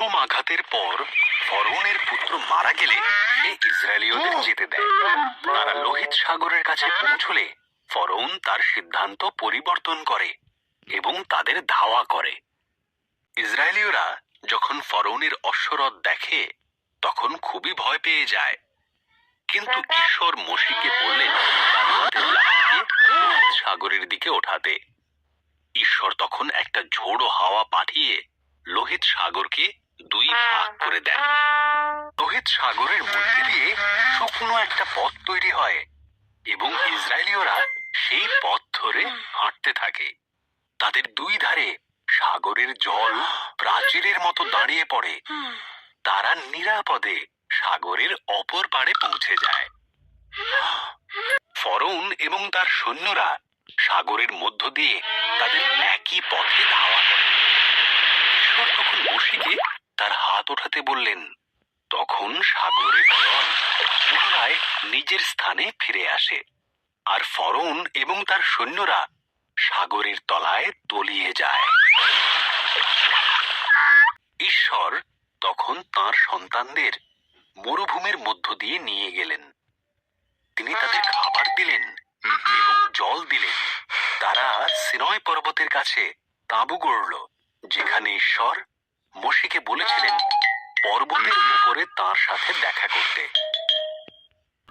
বিষম আঘাতের পর ফরৌনের পুত্র মারা গেলে সে ইসরায়েলীয়দের যেতে দেয়। তারা লোহিত সাগরের কাছে পৌঁছলে ফরৌন তার সিদ্ধান্ত পরিবর্তন করে এবং তাদের ধাওয়া করে। ইসরায়েলীয়রা যখন ফরৌনের অশ্বরথ দেখে তখন খুবই ভয় পেয়ে যায়। কিন্তু ঈশ্বর মসিকে বললেন হাতের লাঠিকে লোহিত সাগরের দিকে ওঠাতে। ঈশ্বর তখন একটা ঝোড়ো হাওয়া পাঠিয়ে লোহিত সাগরকে ভাগ করে দেন। লোহিত সাগরের মধ্যে দিয়ে শুকনো একটা পথ তৈরি হয় এবং ইসরায়েলীয়রা সেই পথ ধরে হাঁটতে থাকে। তাদের দুই ধারে সাগরের জল প্রাচীরের মতো দাঁড়িয়ে পড়ে। তারা নিরাপদে সাগরের অপর পাড়ে পৌঁছে যায়। ফরৌন এবং তার সৈন্যরা সাগরের মধ্য দিয়ে তাদের একই পথে ধাওয়া করে। ঈশ্বর তখন মসিকে তার হাত ওঠাতে বললেন, তখন সাগরের জল পুনরায় নিজের স্থানে ফিরে আসে আর ফরন এবং তার সৈন্যরা সাগরের তলায় তলিয়ে যায়। ঈশ্বর তখন তার সন্তানদের মরুভূমির মধ্য দিয়ে নিয়ে গেলেন। তিনি তাদের খাবার দিলেন এবং জল দিলেন। তারা সিনয় পর্বতের কাছে তাঁবু গড়ল, যেখানে ঈশ্বর মসিকে বলেছিলেন, পর্বতের উপরে তার সাথে দেখা করতে।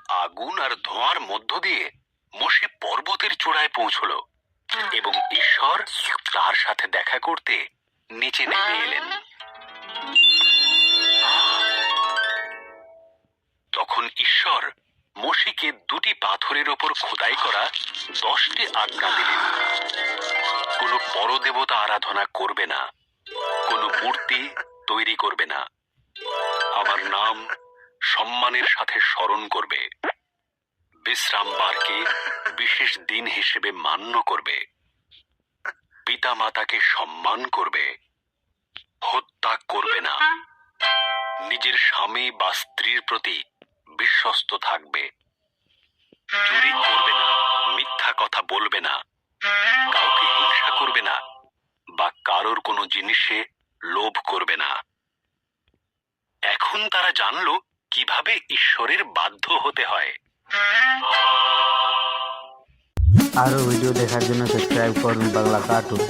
আগুন আর ধোঁয়ার মধ্য দিয়ে মসি পর্বতের চূড়ায় পৌঁছল এবং ঈশ্বর তার সাথে দেখা করতে নিচে নেমে এলেন। তখন ঈশ্বর মসিকে দুটি পাথরের ওপর খোদাই করা দশটি আজ্ঞা দিলেন। কোনো পরদেবতা আরাধনা করবে না। কোনো মূর্তি তৈরি করবে না। আমার নাম সম্মানের সাথে স্মরণ করবে। বিশ্রাম বিশ্রামবারকে বিশেষ দিন হিসেবে মান্য করবে। পিতা মাতাকে সম্মান করবে। হত্যা করবে না। নিজের স্বামী বা স্ত্রীর প্রতি বিশ্বস্ত থাকবে। চুরি করবে না, মিথ্যা কথা বলবে না। কাউকে হিংসা করবে না। বা কারোর কোনো জিনিসে লোভ করবে না। এখন তারা জানল কীভাবে ঈশ্বরের বাধ্য হতে হয়। আরও ভিডিও দেখার জন্য সাবস্ক্রাইব করুন বাংলা কার্টুন